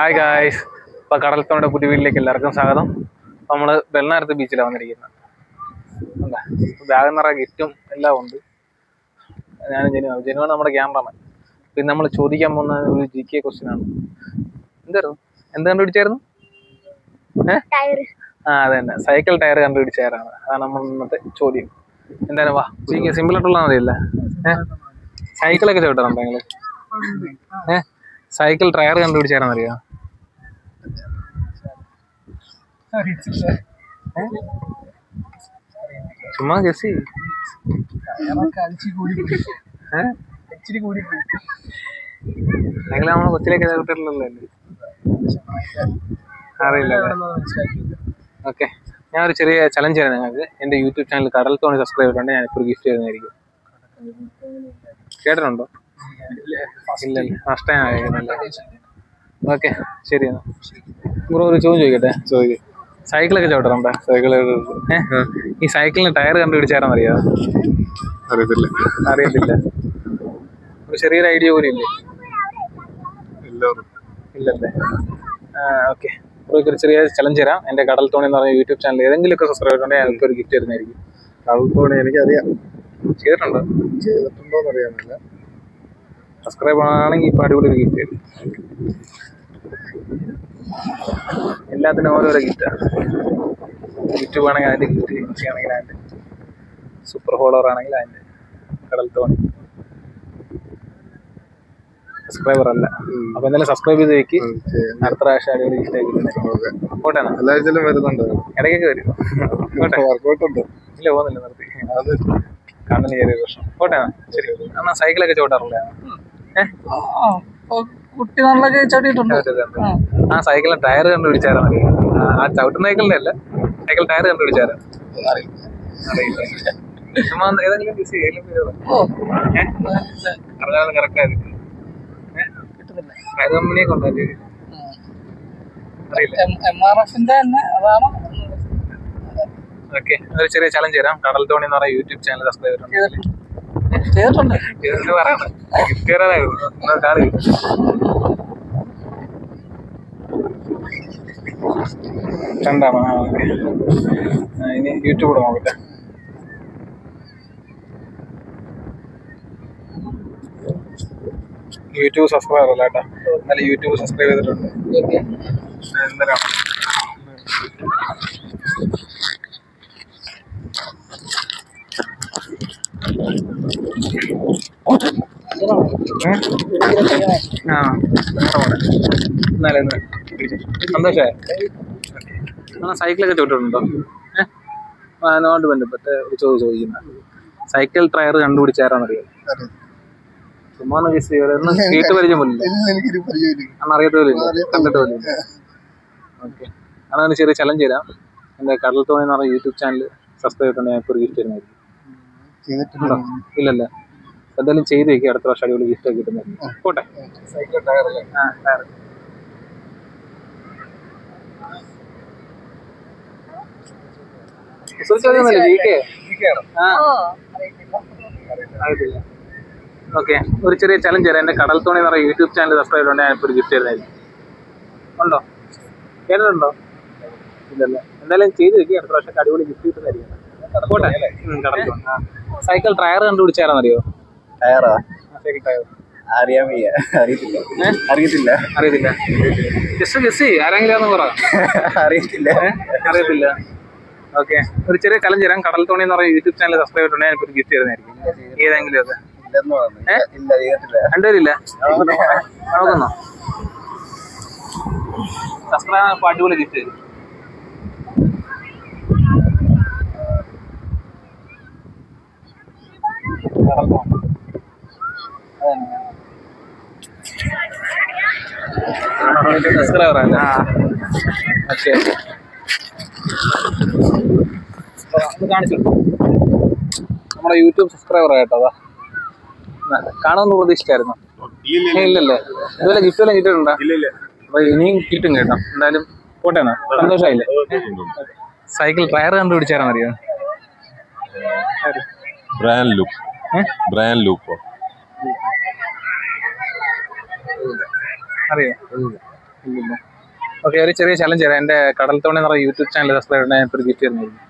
Hi guys ഇപ്പൊ കടൽത്തോണിയുടെ പുതിയ വീട്ടിലേക്ക് എല്ലാവർക്കും സ്വാഗതം. അപ്പോൾ നമ്മൾ വെള്ളനാരത്ത് ബീച്ചിലാണ് വന്നിരിക്കുന്നത് എന്താ? ബാഗ് നിറയെ ഗിഫ്റ്റും എല്ലാം ഉണ്ട്. ഞാനും ജനുവ ജനുവാണ് നമ്മുടെ ക്യാമറമാൻ പിന്നെ നമ്മൾ ചോദിക്കാൻ പോകുന്ന ഒരു ജി കെ ക്വസ്റ്റ്യൻ ആണ്. എന്തായിരുന്നു? എന്ത് കണ്ടുപിടിച്ചായിരുന്നു? ഏഹ് ആ അതെ തന്നെ. സൈക്കിൾ ടയർ കണ്ടുപിടിച്ചാരാണ് അതാണ് നമ്മൾ ഇന്നത്തെ ചോദ്യം. എന്തായാലും വാ. ജി കെ സിമ്പിൾ ആയിട്ടുള്ള മതിയല്ലേ? ഏഹ് സൈക്കിളൊക്കെ ചവിട്ടാറുണ്ടോ നിങ്ങൾ ഏഹ് സൈക്കിൾ ടയർ കണ്ടുപിടിച്ചാരാന്ന് അറിയാം ചുമ്മാ ഗസി ഏഹ് നിങ്ങൾ നമ്മളെ കൊച്ചിലേക്ക് ചവിട്ടിട്ടുള്ളല്ലോ അറിയില്ല ഓക്കെ. ഞാൻ ഒരു ചെറിയ ചലഞ്ച് തരാം നിങ്ങൾക്ക്. എന്റെ യൂട്യൂബ് ചാനൽ കടൽ തോണി സബ്സ്ക്രൈബ് ചെയ്തിട്ടുണ്ട്. ഞാനിപ്പോൾ ഒരു ഗിഫ്റ്റ് തരുന്നതായിരിക്കും. കേട്ടിട്ടുണ്ടോ? ഇല്ല ആയിരിക്കുന്നല്ലേ ഓക്കെ. ശരി എന്നാ. ബ്രോ ഒരു ചോദ്യം ചോദിക്കട്ടെ? ചോദിക്കും. സൈക്കിളൊക്കെ ചവിട്ടാറുണ്ടോ സൈക്കിൾ ഈ സൈക്കിളിന് ടയർ കണ്ടുപിടിച്ചാരെന്ന് അറിയാ? അറിയത്തില്ല. അറിയത്തില്ല. ഒരു ചെറിയൊരു ഐഡിയ പോലും ഇല്ലേ? ഇല്ലല്ലേ? ഓക്കെ. ഒരു ചെറിയ ചലഞ്ച് തരാം. എന്റെ കടൽ തോണി എന്ന് പറഞ്ഞ യൂട്യൂബ് ചാനൽ ഏതെങ്കിലുമൊക്കെ സബ്സ്ക്രൈബ് ചെയ്തിട്ടുണ്ടെങ്കിൽ എനിക്ക് ഒരു ഗിഫ്റ്റ് തരുന്നതായിരിക്കും. കടൽ തോണി എനിക്കറിയാം. ചെയ്തിട്ടുണ്ടോ? എന്ന് അറിയാമില്ല സബ്സ്ക്രൈബ് ആണെങ്കിൽ ഇപ്പം അടിപൊളി ഒരു ഗിഫ്റ്റ് തരും. എല്ലാത്തിനും ഓരോരോ കിറ്റാണ് കിറ്റ് വേണമെങ്കിൽ അതിന്റെ കിറ്റ് ആണെങ്കിൽ അതിന്റെ സൂപ്പർ ഹോളർ ആണെങ്കിൽ അതിന്റെ കടൽ തോണി. സബ്സ്ക്രൈബർ അല്ല. അപ്പൊ എന്തായാലും സബ്സ്ക്രൈബ് ചെയ്ത് വെക്ക്. അടുത്ത പ്രാവശ്യം അടിപൊളി. എല്ലാ ആഴ്ചയിലും വരുന്നുണ്ട്. ഇടയ്ക്കൊക്കെ വരും. വർക്കൗട്ട് ഉണ്ട്. ഇല്ല പോകുന്നില്ല നിർത്തി. കണ്ണിന് ചെറിയ പ്രശ്നം. എന്നാ. ശരി. എന്നാ സൈക്കിളൊക്കെ ചോട്ടാറില്ല ഏഹ് കുട്ടി നമ്മളൊക്കെ ചവിട്ടിയിട്ടുണ്ട് ആ. സൈക്കിളിന് ടയർ കണ്ടുപിടിച്ചാരാ ആ ചവിട്ടുന്ന സൈക്കിളിന്റെ അല്ല. സൈക്കിൾ ടയർ ഒന്ന് ഏതെങ്കിലും ബിസി? പറഞ്ഞാൽ കറക്റ്റ് ആയിരിക്കും. ടയർ കമ്പനിയെ അതാണ് ഓക്കെ ഒരു ചെറിയ ചലഞ്ച് തരാം. കടൽ തോണി എന്ന് പറയുന്ന യൂട്യൂബ് ചാനൽ സബ്സ്ക്രൈബ് ചെയ്തിട്ടുണ്ട്. ചെയ്തിട്ടുണ്ട്. പറയണം. ഗിഫ്റ്റ് തരാനായിരുന്നു എന്നാ രണ്ടാണോ ഇനി യൂട്യൂബ് കൂടെ നോക്കട്ടെ. യൂട്യൂബ് സബ്സ്ക്രൈബർ അല്ല കേട്ടോ. എന്നാലും യൂട്യൂബ് സബ്സ്ക്രൈബ് ചെയ്തിട്ടുണ്ട്. എന്തരാണ് ആ എന്നാലും. സന്തോഷമായ ആ സൈക്കിളൊക്കെ ചോട്ടിട്ടുണ്ടോ ഏഹ് അതിനോട് ബന്ധപ്പെട്ട് ചോദ്യം ചോദിക്കുന്ന. സൈക്കിൾ ടയർ കണ്ടുപിടിച്ചാരാന്നറിയോ ചുമ്മാ ഒന്നും കേട്ട് പരിചയം പോലില്ല അന്ന് അറിയാത്ത പോലില്ല കണ്ടിട്ട് പോലില്ല ഓക്കെ. അതാണ് ചെറിയ ചലഞ്ച് തരാം എന്റെ കടൽ തോണി എന്ന് പറഞ്ഞ യൂട്യൂബ് ചാനൽ സബ്സ്ക്രൈബ് ചെയ്തിട്ടുണ്ടെങ്കിൽ ഞാൻ ഒരു ഗിഫ്റ്റ് തരുന്നതായിരിക്കും. ഇല്ലല്ല. എന്തായാലും ചെയ്ത് വെക്കുക അടുത്ത വർഷം അടിപൊളി ഗിഫ്റ്റ് ഒക്കെ കിട്ടുന്നതായിരിക്കും. പോട്ടെ. സൈക്കിൾ ടയർ ആ ടയർ ചോദ്യമൊന്നുമില്ല ജി കെ ആ അറിയത്തില്ല ഓക്കെ. ഒരു ചെറിയ ചലഞ്ച് തരാം. എന്റെ കടൽ തോണി എന്ന് പറയുന്ന യൂട്യൂബ് ചാനൽ സബ്സ്ക്രൈബ് ചെയ്തിട്ടുണ്ടെങ്കിൽ ഞാനിപ്പോൾ ഒരു ഗിഫ്റ്റ് തരുന്നതായിരിക്കും. ഉണ്ടോ? കേട്ടിട്ടുണ്ടോ? ഇല്ലല്ലേ? എന്തായാലും ചെയ്ത് വെക്കുക അടുത്ത പ്രാവശ്യം അടിപൊളി ഗിഫ്റ്റ് കിട്ടുന്നതായിരിക്കും. പോട്ടെ. കടൽ തോണി. സൈക്കിൾ ടയർ കണ്ടുപിടിച്ചാരാന്നറിയോ ടയറാ സൈക്കിൾ ടയർ അറിയാൻ വയ്യ. അറിയത്തില്ല. അറിയത്തില്ല. അറിയത്തില്ല. ജസ്റ്റ് ഗസ് ആരെങ്കിലും പറ. അറിയത്തില്ല? അറിയത്തില്ല. ഓക്കെ. ഒരു ചെറിയ കലം തരാം. കടൽ തോണി എന്ന് പറയുന്ന യൂട്യൂബ് ചാനൽ സബ്സ്ക്രൈബ് ചെയ്തിട്ടുണ്ടെങ്കിൽ ഒരു ഗിഫ്റ്റ് തരുന്നതായിരിക്കും. ഏതെങ്കിലും ഒക്കെ രണ്ടുപേരില്ല? നോക്കുന്നോ. സബ്സ്ക്രൈബ് അടിപൊളി ഗിഫ്റ്റ് തരും. സബ്സ്ക്രൈബർ അല്ല? ഓക്കെ. ഒന്ന് കാണിച്ചു. നമ്മുടെ യൂട്യൂബ് സബ്സ്ക്രൈബർ ആയിട്ടോ അതാ. കാണുമെന്ന് പ്രതീക്ഷിച്ചായിരുന്നു. ഇല്ലല്ലേ. ഇതുപോലെ ഗിഫ്റ്റ് എല്ലാം കിട്ടിയിട്ടുണ്ടോ? അപ്പൊ ഇനിയും കിട്ടും കേട്ടോ. എന്തായാലും പോട്ടെ സന്തോഷമായില്ലേ? സൈക്കിൾ ടയർ കണ്ടുപിടിച്ചാരാ അറിയോ brand loop brand brand loop അറിയോ? ഓക്കെ ഒരു ചെറിയ ചലഞ്ച് തരാം. എന്റെ കടൽ തോണി എന്ന് പറയുന്ന യൂട്യൂബ് ചാനൽ സബ്സ്ക്രൈബ് ചെയ്യാൻ ഒരു ഗിഫ്റ്റ് സബ്സ്ക്രൈബർ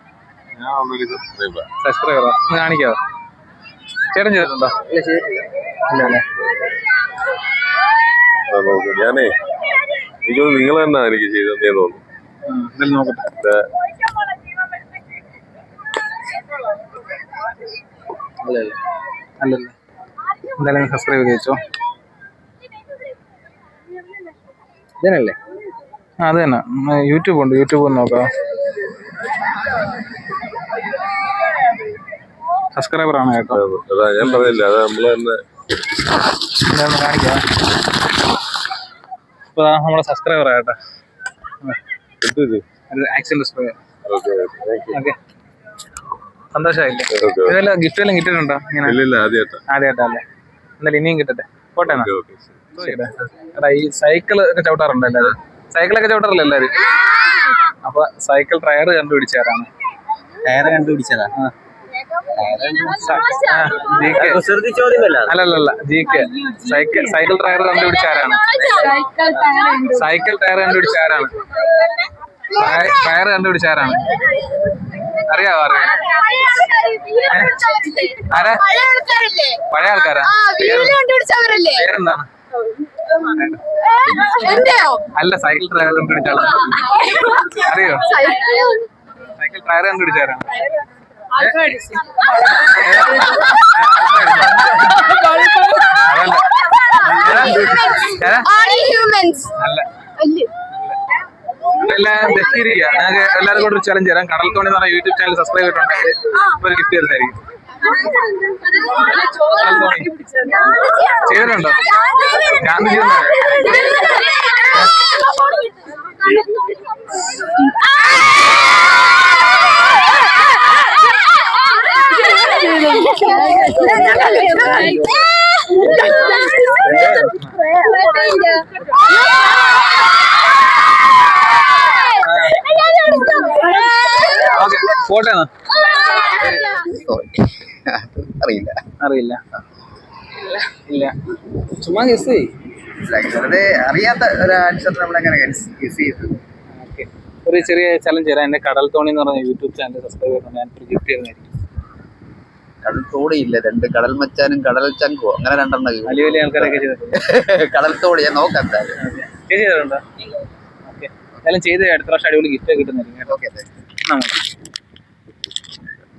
സബ്സ്ക്രൈബറോ കാണിക്കാവോ? ചേട്ടൻ ചെയ്തിട്ടുണ്ടോ? ഇല്ല അല്ലേ? നോക്കും. ഞാനേ എനിക്ക് നിങ്ങൾ തന്നെ എനിക്ക് ചെയ്തതെന്നേ തോന്നുന്നു. നോക്കട്ടെ. ഇത് അല്ലല്ലേ എന്തായാലും സബ്സ്ക്രൈബ് ചെയ്ത്? ഇതന്നല്ലേ ആ അത് തന്നെ. യൂട്യൂബ് ഉണ്ട്. യൂട്യൂബ് ഒന്ന് നോക്കാം. സബ്സ്ക്രൈബർ ആണ് കേട്ടോ. അതാ ഞാൻ പറഞ്ഞില്ല അത് നമ്മൾ തന്നെ കാണിക്കാം. നമ്മുടെ സബ്സ്ക്രൈബർ ആകട്ടെ ആക്സിഡന്റ് ഓക്കെ സന്തോഷമായില്ലേ? ഇതെല്ലാം ഗിഫ്റ്റ് എല്ലാം കിട്ടിയിട്ടുണ്ടോ? ഇങ്ങനെ? ആദ്യമായിട്ടാ എന്നാലും ഇനിയും കിട്ടട്ടെ. പോട്ടെ എന്നാ. ഓക്കെ ഓക്കെ എടാ ഈ സൈക്കിൾ ഒക്കെ ചവിട്ടാറുണ്ടോ എല്ലാവരും സൈക്കിളൊക്കെ ചവിട്ടാറില്ല എല്ലാവരും അപ്പൊ സൈക്കിൾ ടയർ കണ്ടുപിടിച്ചാരാണ് ടയർ കണ്ടുപിടിച്ചതാ? കുസൃതി ചോദ്യമല്ല. അല്ലല്ല G K. Cycle cycle tyre കണ്ടുപിടിച്ചാരാണ് cycle tyre കണ്ടുപിടിച്ചാരാണ് ടയർ കണ്ടുപിടിച്ചാരാണ് അറിയാവോ അറിയാം ആരാ? പഴയ ആൾക്കാരാ? പേരെന്താണ് അല്ല സൈക്കിൾ ടയർ കണ്ടുപിടിച്ചാളാണ് അറിയോ? സൈക്കിൾ ടയർ കണ്ടുപിടിച്ചാരാണ് എല്ലാം തെറ്റിയിരിക്കുക ഞങ്ങൾക്ക് എല്ലാവർക്കും കൂടെ ഒരു ചലഞ്ച് തരാം. കടൽ തോണി എന്ന് പറഞ്ഞ യൂട്യൂബ് ചാനൽ സബ്സ്ക്രൈബ് ചെയ്തിട്ടുണ്ടെങ്കിൽ ഒരു ഗിഫ്റ്റ് തരുന്നതായിരിക്കും. ചെയ്തിട്ടുണ്ടോ? പറയാം. ഓക്കെ പോട്ടെ. അറിയില്ല. അറിയില്ല. ഇല്ല. ചുമ്മാ ഗസ് വെറുതെ അറിയാത്ത ഒരു ആൻസർ നമ്മളെങ്ങനെ ചെയ്തു. ഒരു ചെറിയ ചലഞ്ച് തരാം. എന്റെ കടൽ തോണി എന്ന് പറഞ്ഞ യൂട്യൂബ് ചാനൽ സബ്സ്ക്രൈബ് ചെയ്തിട്ടുണ്ട് ഞാൻ ഗിഫ്റ്റ് തരുന്നതായിരിക്കും. കടൽ തോടിയില്ല? രണ്ട് കടൽ മച്ചാനും കടൽ ചങ്കോ അങ്ങനെ രണ്ടെണ്ണം വലിയ വലിയ ആൾക്കാരൊക്കെ ചെയ്തിട്ടുണ്ട്. കടൽ തോടി ഞാൻ നോക്കാം എന്തായാലും. ചെയ്ത് അടുത്ത പ്രാവശ്യം അടിപൊളി ഗിഫ്റ്റ് കിട്ടുന്നതായിരിക്കും കേട്ടോ. ഓക്കെ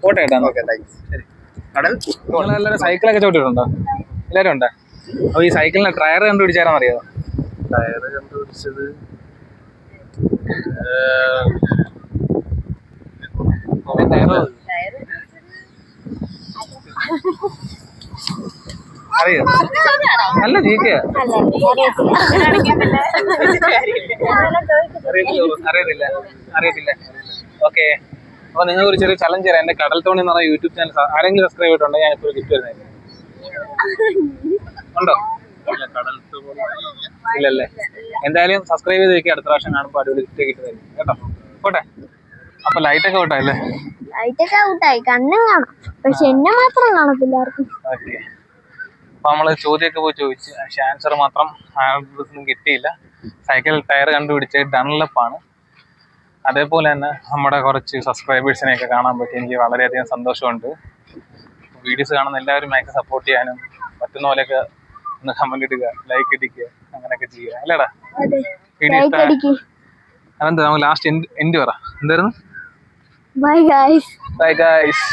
പോട്ടെ കേട്ടോ ഓക്കെ താങ്ക്സ് ശരി. കടൽ നിങ്ങളെല്ലാവരും സൈക്കിളൊക്കെ ചവിട്ടിട്ടുണ്ടോ എല്ലാവരും ഉണ്ടോ? അപ്പോൾ ഈ സൈക്കിളിന് ടയർ കണ്ടുപിടിച്ചാലും അറിയോ? ടയർ കണ്ടുപിടിച്ചത് അറിയോ. ജീക്കെ അറിയത്തില്ല അറിയത്തില്ല ഓക്കെ. അപ്പൊ നിങ്ങൾ ഒരു ചെറിയ ചലഞ്ച് തരാം. എന്റെ കടൽ തോണി എന്ന് പറഞ്ഞ യൂട്യൂബ് ചാനൽ ആരെങ്കിലും സബ്സ്ക്രൈബ് ചെയ്തിട്ടുണ്ടെങ്കിൽ ഞാൻ ഇപ്പോൾ ഗിഫ്റ്റ് വരുന്നത് ഉണ്ടോ? ഇല്ലല്ലേ? എന്തായാലും സബ്സ്ക്രൈബ് ചെയ്ത് വെക്കുക അടുത്ത പ്രാവശ്യം കാണുമ്പോൾ അടിപൊളി ഗിഫ്റ്റ് കിട്ടുന്നതായിരിക്കും. കേട്ടോ? പോട്ടെ. അപ്പൊ ലൈറ്റ് ഒക്കെ വിട്ടോ അല്ലേ? ലൈറ്റൊക്കെ ഔട്ടായി കണ്ണും കാണാം. പക്ഷെ എന്നെ മാത്രം കാണത്തില്ല ആർക്കും അപ്പൊ നമ്മൾ ചോദ്യമൊക്കെ പോയി ചോദിച്ചു. പക്ഷെ ആൻസർ മാത്രം ആർക്കും കിട്ടിയില്ല. സൈക്കിൾ ടയർ കണ്ടുപിടിച്ച് ഡൺലപ്പാണ് അതേപോലെ തന്നെ നമ്മുടെ കുറച്ച് സബ്സ്ക്രൈബേഴ്സിനെ ഒക്കെ കാണാൻ പറ്റി. എനിക്ക് വളരെയധികം സന്തോഷമുണ്ട്. വീഡിയോസ് കാണുന്ന എല്ലാവരും മാക്സിമം സപ്പോർട്ട് ചെയ്യാനും പറ്റുന്ന പോലെയൊക്കെ ഒന്ന് കമന്റ് ഇടുക ലൈക്ക് ഇടിക്കുക അങ്ങനെയൊക്കെ ചെയ്യുക. അല്ലേടാ? വീഡിയോ അതെന്താ? നമുക്ക് ലാസ്റ്റ് എൻഡ് പറ. എന്തായിരുന്നു? Bye guys bye guys